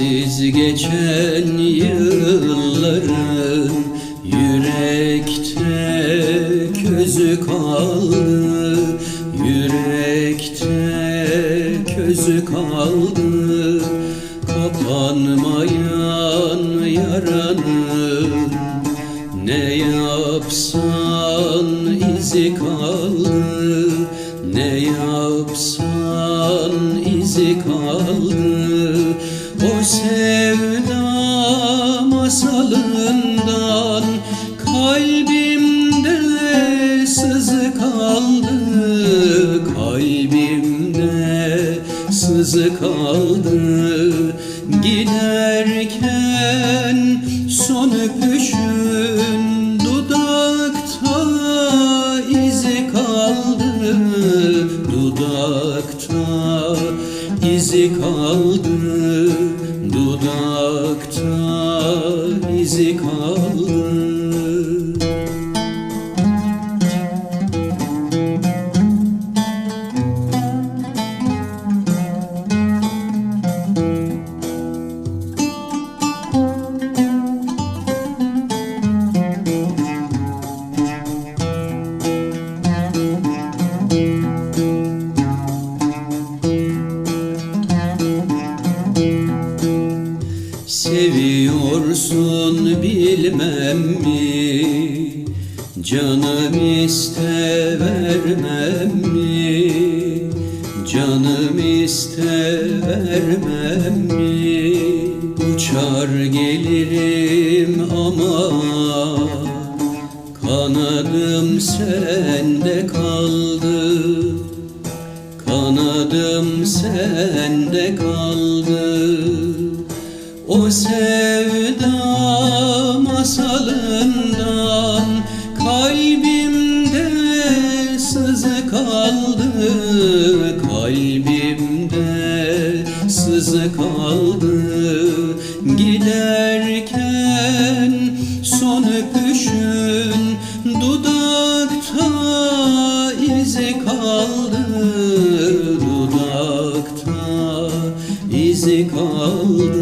Sensiz geçen yılların Yürekte közü kaldı. Yürekte közü kaldı. Kapanmayan yaranın Ne yapsan izi kaldı. Ne yapsan izi kaldı. O sevda masalından Kalbimde sızı kaldı Kalbimde sızı kaldı Dudakta izi kaldı Dudakta izi kaldı Seviyorsun bilmem mi? Canım iste vermem mi? Canım iste vermem mi? Uçar gelirim ama Kanadım sende kaldı. Kanadım sende kaldı o sevda masalından Kalbimde sızı kaldı Kalbimde sızı kaldı. Giderken son öpüşün Dudakta izi kaldı Dudakta izi kaldı.